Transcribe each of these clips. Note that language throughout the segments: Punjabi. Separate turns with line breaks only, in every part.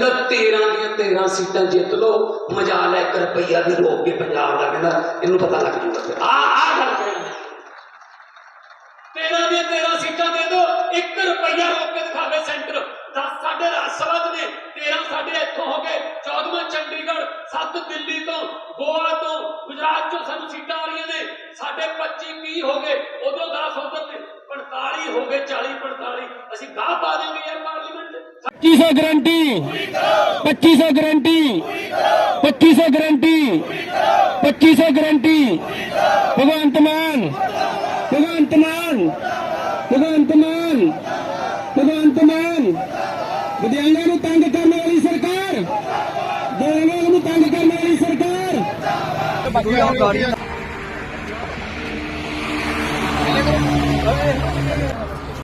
ਕਹਿੰਦਾ 13 ਦੀਆਂ 13 ਸੀਟਾਂ ਜਿੱਤ ਲਓ, ਮਜਾ ਲੈ ਇੱਕ ਰੁਪਈਆ ਵੀ ਰੋਕ ਕੇ ਪੰਜਾਬ ਦਾ ਕਹਿੰਦਾ, ਇਹਨੂੰ ਪਤਾ ਲੱਗ ਜੂਗਾ ਆ ਆ ਗੱਲ ਕਹਿਣਾ 13 ਦੀਆਂ 13 ਸੀਟਾਂ ਦੇ ਦਿਓ 1 ਰੁਪਈਆ ਰੋਕ ਕੇ ਦਿਖਾਵੇ ਸੈਂਟਰ। 10 ਸਾਡੇ ਰਾਜ ਸਭਾ 'ਚ ਨੇ 13 ਸਾਡੇ ਇੱਥੋਂ ਹੋ ਗਏ। 14ਵਾਂ ਚੰਡੀਗੜ੍ਹ 7 ਦਿੱਲੀ ਤੋਂ, ਗੋਆ ਤੋਂ, ਗੁਜਰਾਤ 'ਚੋਂ ਸਾਨੂੰ ਸੀਟਾਂ ਆ ਰਹੀਆਂ ਨੇ। ਸਾਡੇ 25 ਕੀ ਹੋ ਗਏ, ਉਦੋਂ 10 ਉਧਰ ਨੇ 45 ਹੋ ਗਏ 40 45 ਅਸੀਂ ਗਾਹ ਪਾ ਦੇਂਗੇ ਯਾਰ
2500 guarantee. 2500 guarantee. 2500 guarantee. 2500 guarantee. Bhagwant Mann. Bhagwant Mann. Bhagwant Mann. Bhagwant Mann. ਵਿਦਿਆਰਥੀਆਂ ਨੂੰ ਤੰਗ ਕਰਨ ਵਾਲੀ ਸਰਕਾਰ। ਦਿव्यांਗਾਂ ਨੂੰ ਤੰਗ ਕਰਨ ਵਾਲੀ ਸਰਕਾਰ।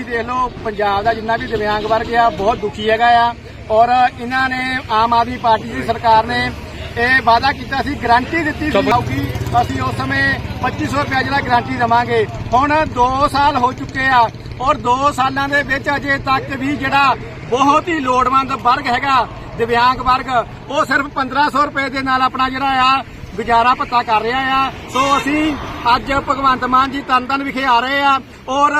ਦੇਖ ਲਓ ਪੰਜਾਬ ਦਾ ਜਿੰਨਾ ਵੀ ਦਿਵਿਆਂਗ ਵਰਗ ਆ ਬਹੁਤ ਦੁਖੀ ਹੈਗਾ ਆ। ਔਰ ਇਹਨਾਂ ਨੇ ਆਮ ਆਦਮੀ ਪਾਰਟੀ ਦੀ ਸਰਕਾਰ ਨੇ ਇਹ ਵਾਅਦਾ ਕੀਤਾ ਸੀ ਗਾਰੰਟੀ ਦਿੱਤੀ ਸੀ ਕਿ ਅਸੀਂ ਉਸ ਸਮੇਂ 2500 ਰੁਪਏ ਜਿਹੜਾ ਗਾਰੰਟੀ ਦੇਵਾਂਗੇ। ਹੁਣ 2 ਸਾਲ ਹੋ ਚੁੱਕੇ ਆ ਔਰ 2 ਸਾਲਾਂ ਦੇ ਵਿੱਚ ਅਜੇ ਤੱਕ ਵੀ ਜਿਹੜਾ ਬਹੁਤ ਹੀ ਲੋੜਵੰਦ ਵਰਗ ਹੈਗਾ ਦਿਵਿਆਂਗ ਵਰਗ ਉਹ ਸਿਰਫ 1500 ਰੁਪਏ ਦੇ ਨਾਲ ਆਪਣਾ ਜਿਹੜਾ ਆ ਗੁਜ਼ਾਰਾ ਭੱਤਾ ਕਰ ਰਿਹਾ ਆ। ਸੋ ਅਸੀਂ ਅੱਜ ਭਗਵੰਤ ਮਾਨ ਜੀ ਤਨ ਤਨ ਵਿਖੇ ਆ ਰਹੇ ਆ ਔਰ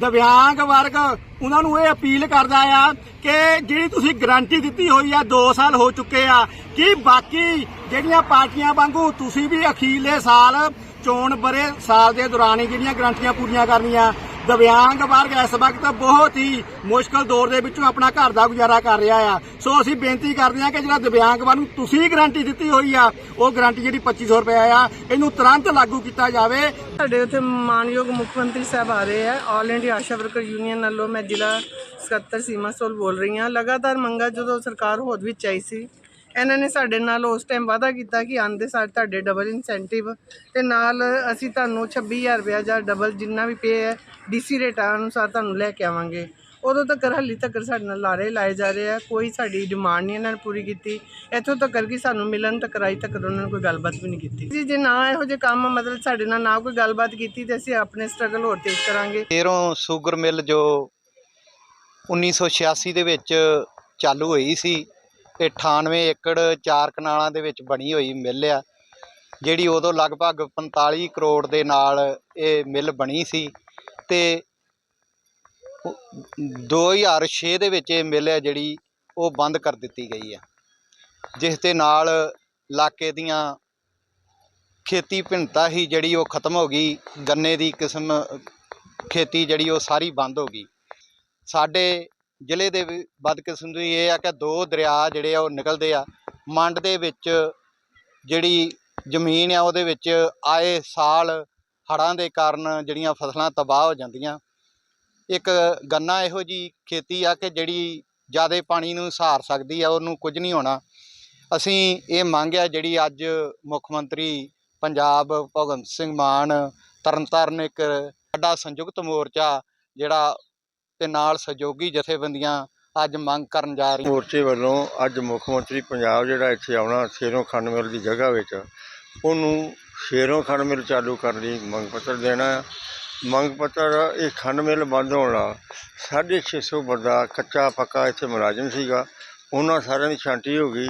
ਦਿਵਿਆਂਗ ਵਰਗ, ਉਹਨਾਂ ਨੂੰ ਇਹ ਅਪੀਲ ਕਰਦਾ ਆ ਕਿ ਜਿਹੜੀ ਤੁਸੀਂ ਗਾਰੰਟੀ ਦਿੱਤੀ ਹੋਈ ਆ 2 ਸਾਲ ਹੋ ਚੁੱਕੇ ਆ, ਕਿ ਬਾਕੀ ਜਿਹੜੀਆਂ ਪਾਰਟੀਆਂ ਵਾਂਗੂ ਤੁਸੀਂ ਵੀ ਅਖੀਰਲੇ ਸਾਲ ਚੋਣ ਬਰੇ ਸਾਲ ਦੇ ਦੌਰਾਨ ਹੀ ਜਿਹੜੀਆਂ ਗਾਰੰਟੀਆਂ ਪੂਰੀਆਂ ਕਰਨੀਆਂ ਦਿਵਿਆਂਗ ਵਰਗ ਇਸ ਵਕਤ ਬਹੁਤ ਹੀ ਮੁਸ਼ਕਲ ਦੌਰ ਦੇ ਵਿੱਚੋਂ ਆਪਣਾ ਘਰ ਦਾ ਗੁਜ਼ਾਰਾ ਕਰ ਰਿਹਾ ਆ। ਸੋ ਅਸੀਂ ਬੇਨਤੀ ਕਰਦੇ ਹਾਂ ਕਿ ਜਿਹੜਾ ਦਿਵਿਆਂਗ ਵਰਗ ਨੂੰ ਤੁਸੀਂ ਗਾਰੰਟੀ ਦਿੱਤੀ ਹੋਈ ਆ, ਉਹ ਗਾਰੰਟੀ ਜਿਹੜੀ 2500 ਰੁਪਏ ਆ, ਇਹਨੂੰ ਤੁਰੰਤ ਲਾਗੂ ਕੀਤਾ ਜਾਵੇ।
ਸਾਡੇ ਉੱਥੇ ਮਾਨਯੋਗ ਮੁੱਖ ਮੰਤਰੀ ਸਾਹਿਬ ਆ ਰਹੇ ਆ। All India Asha worker union ਵੱਲੋਂ ਮੈਂ ਜ਼ਿਲ੍ਹਾ ਸਕੱਤਰ ਸੀਮਾ ਸੋਲ ਬੋਲ ਰਹੀ ਹਾਂ। ਲਗਾਤਾਰ ਮੰਗਾ ਜਦੋਂ ਸਰਕਾਰ ਹੋਂਦ ਵਿੱਚ ਆਈ ਸੀ ਇਹਨਾਂ ਨੇ ਸਾਡੇ ਨਾਲ ਉਸ ਟਾਈਮ ਵਾਅਦਾ ਕੀਤਾ ਕਿ ਆਂਦੇ ਸਾਲ ਤੁਹਾਡੇ ਡਬਲ ਇਨਸੈਂਟਿਵ ਤੇ ਨਾਲ ਅਸੀਂ ਤੁਹਾਨੂੰ 26000 ਰੁਪਇਆ ਜਾਂ ਡਬਲ ਜਿੰਨਾ ਵੀ ਪੇ ਹੈ ਡੀਸੀ ਰੇਟਾਂ ਅਨੁਸਾਰ ਤੁਹਾਨੂੰ ਲੈ ਕੇ ਆਵਾਂਗੇ। ਉਦੋਂ ਤੱਕ ਹਾਲੀ ਤੱਕ ਸਾਡੇ ਨਾਲ ਲਾਰੇ ਲਾਏ ਜਾ ਰਹੇ ਆ, ਕੋਈ ਸਾਡੀ ਡਿਮਾਂਡ ਨਹੀਂ ਇਹਨਾਂ ਨੇ ਪੂਰੀ ਕੀਤੀ। ਇੱਥੋਂ ਤੱਕ ਕਿ ਸਾਨੂੰ ਮਿਲਣ ਤੱਕ ਰਾਈ ਤੱਕ ਉਹਨਾਂ ਨੇ ਕੋਈ ਗੱਲਬਾਤ ਵੀ ਨਹੀਂ ਕੀਤੀ। ਜੀ, ਜੇ ਨਾ ਇਹੋ ਜਿਹੇ ਕੰਮ ਮਤਲਬ ਸਾਡੇ ਨਾਲ ਨਾ ਕੋਈ ਗੱਲਬਾਤ ਕੀਤੀ ਤੇ ਅਸੀਂ ਆਪਣੇ ਸਟਰਗਲ ਹੋਰ ਤੇਜ਼ ਕਰਾਂਗੇ।
ਤੇਰੋਂ ਸ਼ੂਗਰ ਮਿਲ ਜੋ 1986 ਦੇ ਵਿੱਚ ਚਾਲੂ ਹੋਈ ਸੀ ਤੇ 98 ਏਕੜ ਚਾਰ ਕਨਾਲਾਂ ਦੇ ਵਿੱਚ ਬਣੀ ਹੋਈ ਮਿੱਲ ਆ, ਜਿਹੜੀ ਉਦੋਂ ਲਗਭਗ 45 ਕਰੋੜ ਦੇ ਨਾਲ ਇਹ ਮਿੱਲ ਬਣੀ ਸੀ ਤੇ ਉਹ 2006 ਦੇ ਵਿੱਚ ਇਹ ਮਿੱਲ ਹੈ ਜਿਹੜੀ ਉਹ ਬੰਦ ਕਰ ਦਿੱਤੀ ਗਈ ਆ, ਜਿਸ ਦੇ ਨਾਲ ਇਲਾਕੇ ਦੀਆਂ ਖੇਤੀ ਭਿੰਨਤਾ ਹੀ ਜਿਹੜੀ ਉਹ ਖਤਮ ਹੋ ਗਈ, ਗੰਨੇ ਦੀ ਕਿਸਮ ਖੇਤੀ ਜਿਹੜੀ ਉਹ ਸਾਰੀ ਬੰਦ ਹੋ ਗਈ। ਸਾਡੇ ਜ਼ਿਲ੍ਹੇ ਦੇ ਵੀ ਬਦਕਿਸਮਤੀ ਇਹ ਆ ਕਿ ਦੋ ਦਰਿਆ ਜਿਹੜੇ ਆ ਉਹ ਨਿਕਲਦੇ ਆ। ਮੰਡ ਦੇ ਵਿੱਚ ਜਿਹੜੀ ਜ਼ਮੀਨ ਆ ਉਹਦੇ ਵਿੱਚ ਆਏ ਸਾਲ ਹੜ੍ਹਾਂ ਦੇ ਕਾਰਨ ਜਿਹੜੀਆਂ ਫਸਲਾਂ ਤਬਾਹ ਹੋ ਜਾਂਦੀਆਂ। ਇੱਕ ਗੰਨਾ ਇਹੋ ਜੀ ਖੇਤੀ ਆ ਕਿ ਜਿਹੜੀ ਜ਼ਿਆਦਾ ਪਾਣੀ ਨੂੰ ਸਹਾਰ ਸਕਦੀ ਆ, ਉਹਨੂੰ ਕੁਝ ਨਹੀਂ ਹੋਣਾ। ਅਸੀਂ ਇਹ ਮੰਗ ਆ ਜਿਹੜੀ ਅੱਜ ਮੁੱਖ ਮੰਤਰੀ ਪੰਜਾਬ ਭਗਵੰਤ ਸਿੰਘ ਮਾਨ, ਤਰਨਤਾਰਨ ਇੱਕ ਵੱਡਾ ਸੰਯੁਕਤ ਮੋਰਚਾ ਜਿਹੜਾ ਤੇ ਨਾਲ ਸਹਿਯੋਗੀ ਜਥੇਬੰਦੀਆਂ ਅੱਜ ਮੰਗ ਕਰਨ ਜਾ ਰਹੀਆਂ
ਮੋਰਚੇ ਵੱਲੋਂ ਅੱਜ ਮੁੱਖ ਮੰਤਰੀ ਪੰਜਾਬ ਜਿਹੜਾ ਇੱਥੇ ਆਉਣਾ ਸ਼ੇਰੋਂ ਖੰਡ ਮਿਲ ਦੀ ਜਗ੍ਹਾ ਵਿੱਚ, ਉਹਨੂੰ ਸ਼ੇਰੋਂ ਖੰਡ ਮਿਲ ਚਾਲੂ ਕਰਨ ਲਈ ਮੰਗ ਪੱਤਰ ਦੇਣਾ ਹੈ। ਮੰਗ ਪੱਤਰ, ਇਹ ਖੰਡ ਮਿਲ ਬੰਦ ਹੋਣ ਨਾਲ 650 ਬੰਦਾ ਕੱਚਾ ਪੱਕਾ ਇੱਥੇ ਮੁਲਾਜ਼ਮ ਸੀਗਾ, ਉਹਨਾਂ ਸਾਰਿਆਂ ਦੀ ਛਾਂਟੀ ਹੋ ਗਈ